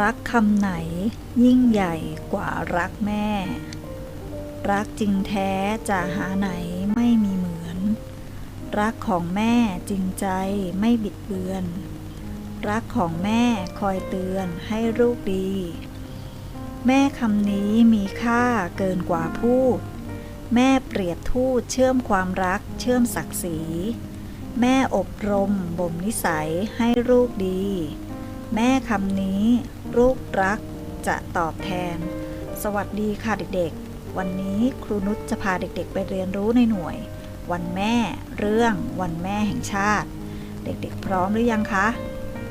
รักคำไหนยิ่งใหญ่กว่ารักแม่ รักจริงแท้จะหาไหนไม่มีเหมือน รักของแม่จริงใจไม่บิดเบือน รักของแม่คอยเตือนให้ลูกดี แม่คำนี้มีค่าเกินกว่าพูด แม่เปรียบทูตเชื่อมความรักเชื่อมศักดิ์ศรี แม่อบรมบ่มนิสัยให้ลูกดี แม่คำนี้ ลูกรักจะตอบแทน สวัสดีค่ะเด็กๆ วันนี้ครูนุชจะพาเด็กๆ ไปเรียนรู้ในหน่วย วันแม่เรื่องวันแม่แห่งชาติ เด็กๆ พร้อมหรือยังคะ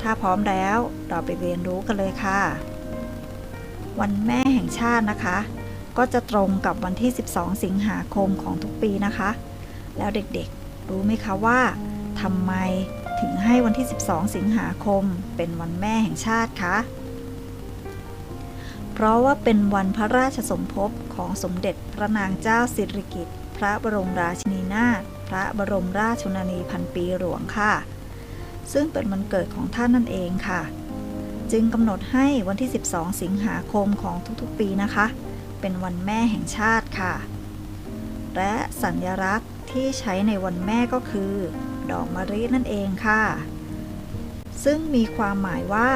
ถ้าพร้อมแล้วเราไปเรียนรู้กันเลยค่ะ วันแม่แห่งชาตินะคะ ก็จะตรงกับวันที่ 12 สิงหาคมของทุกปีนะคะ แล้วเด็กๆ รู้ไหมคะว่าทำไม ถึงให้วันที่ 12 สิงหาคม เป็นวันแม่แห่งชาติคะ เพราะว่าเป็นวันพระราชสมภพของสมเด็จพระนางเจ้าสิริกิติ์พระบรมราชินีนาถพระบรมราชชนนีพันปีหลวงค่ะ ซึ่งเป็นวันเกิดของท่านนั่นเองค่ะ จึงกำหนดให้วันที่ 12 สิงหาคมของทุกๆปีนะคะ เป็นวันแม่แห่งชาติค่ะ และสัญลักษณ์ที่ใช้ในวันแม่ก็คือ ดอกมะลินั่นเองค่ะ ซึ่งมีความหมายว่า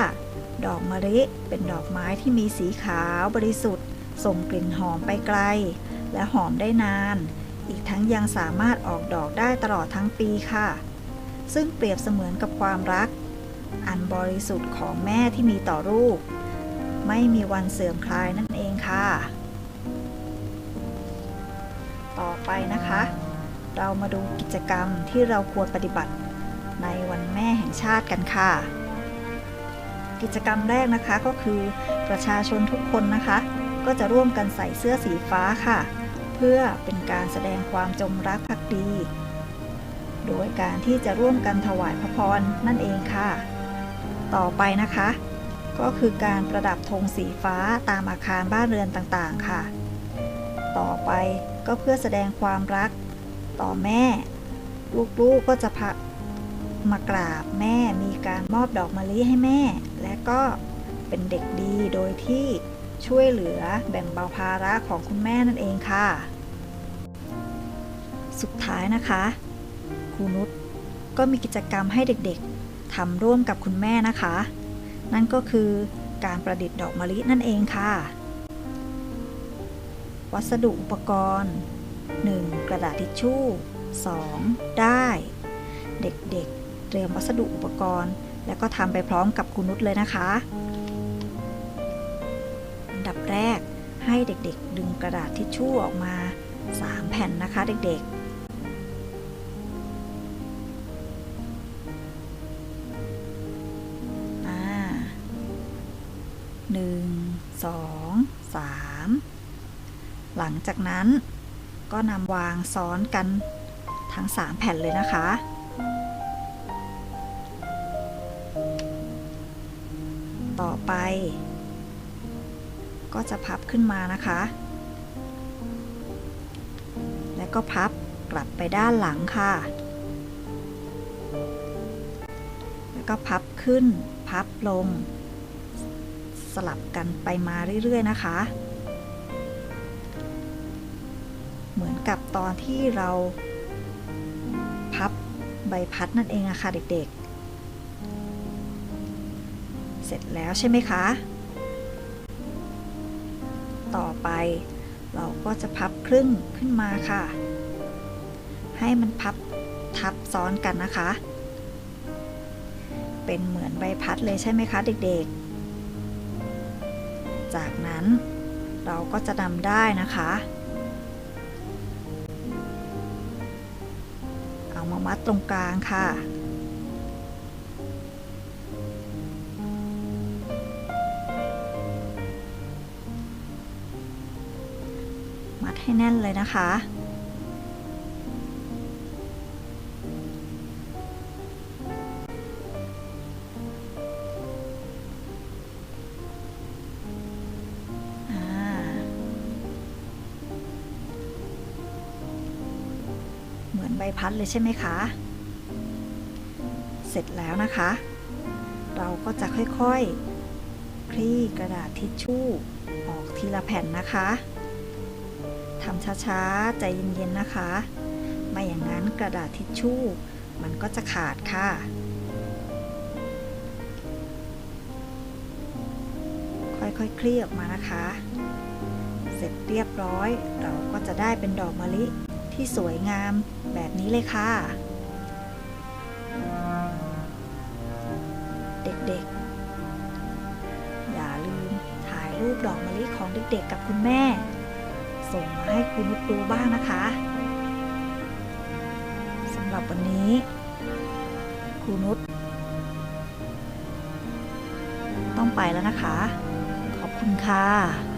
ดอกมะลิเป็นดอกไม้ที่มีสีขาวบริสุทธิ์ ส่งกลิ่นหอมไปไกล และหอมได้นาน อีกทั้งยังสามารถออกดอกได้ตลอดทั้งปีค่ะ ซึ่งเปรียบเสมือนกับความรัก อันบริสุทธิ์ของแม่ที่มีต่อลูก ไม่มีวันเสื่อมคลายนั่นเองค่ะ ต่อไปนะคะ เรามาดูกิจกรรมที่เราควรปฏิบัติในวันแม่แห่งชาติกันค่ะ กิจกรรมแรกนะคะก็คือประชาชนทุกคนนะคะ ก็จะร่วมกันใส่เสื้อสีฟ้าค่ะ เพื่อเป็นการแสดงความจงรักภักดี โดยการที่จะร่วมกันถวายพระพรนั่นเองค่ะ ต่อไปนะคะ ก็คือการประดับธงสีฟ้าตามอาคารบ้านเรือนต่างๆค่ะ ต่อไปก็เพื่อแสดงความรัก ต่อแม่ ลูกๆก็จะพามากราบแม่มีการมอบดอกมะลิให้แม่ และก็เป็นเด็กดีโดยที่ช่วยเหลือแบ่งเบาภาระของคุณแม่นั่นเองค่ะ สุดท้ายนะคะครูนุชก็มีกิจกรรมให้เด็กๆทำร่วมกับคุณแม่นะคะ นั่นก็คือการประดิษฐ์ดอกมะลินั่นเองค่ะ วัสดุอุปกรณ์ 1. กระดาษทิชชู่ 2. ได้ เด็กๆ เตรียมวัสดุอุปกรณ์ แล้วก็ทำไปพร้อมกับคุณนุชเลยนะคะอันดับแรกให้เด็กๆ ดึงกระดาษทิชชู่ออกมา 3 แผ่นนะคะเด็กๆหนึ่งสองสามหลังจากนั้น ก็นำวางซ้อนกันทั้ง 3 แผ่นเลยนะคะ ต่อไป ก็จะพับขึ้นมานะคะ และก็พับกลับไปด้านหลังค่ะ แล้วก็พับขึ้น พับลง สลับกันไปมาเรื่อย ๆ นะคะ เหมือนกับตอนที่เราพับใบพัดนั่นเองอะค่ะเด็กๆ เสร็จแล้วใช่ไหมคะ ต่อไปเราก็จะพับครึ่งขึ้นมาค่ะ ให้มันพับทับซ้อนกันนะคะ เป็นเหมือนใบพัดเลยใช่ไหมคะเด็กๆ จากนั้นเราก็จะนำได้นะคะ มามัดตรงกลางค่ะ มัดให้แน่นเลยนะคะ ใบพัดเลยใช่ไหมคะ เสร็จแล้วนะคะ เราก็จะค่อยๆ คลี่กระดาษทิชชู่ออกทีละแผ่นนะคะทำช้าๆ ใจเย็นๆนะคะ ไม่อย่างนั้นกระดาษทิชชู่ มันก็จะขาดค่ะ ค่อยๆ คลี่ออกมานะคะ เสร็จเรียบร้อยเราก็จะได้เป็นดอกมะลิ ที่สวยงามแบบนี้เลยค่ะ เด็กๆ อย่าลืมถ่ายรูปดอกมะลิของเด็กๆ กับคุณแม่ ส่งมาให้คุณนุชดูบ้างนะคะสำหรับวันนี้ครูนุชต้องไปแล้วนะคะ ขอบคุณค่ะ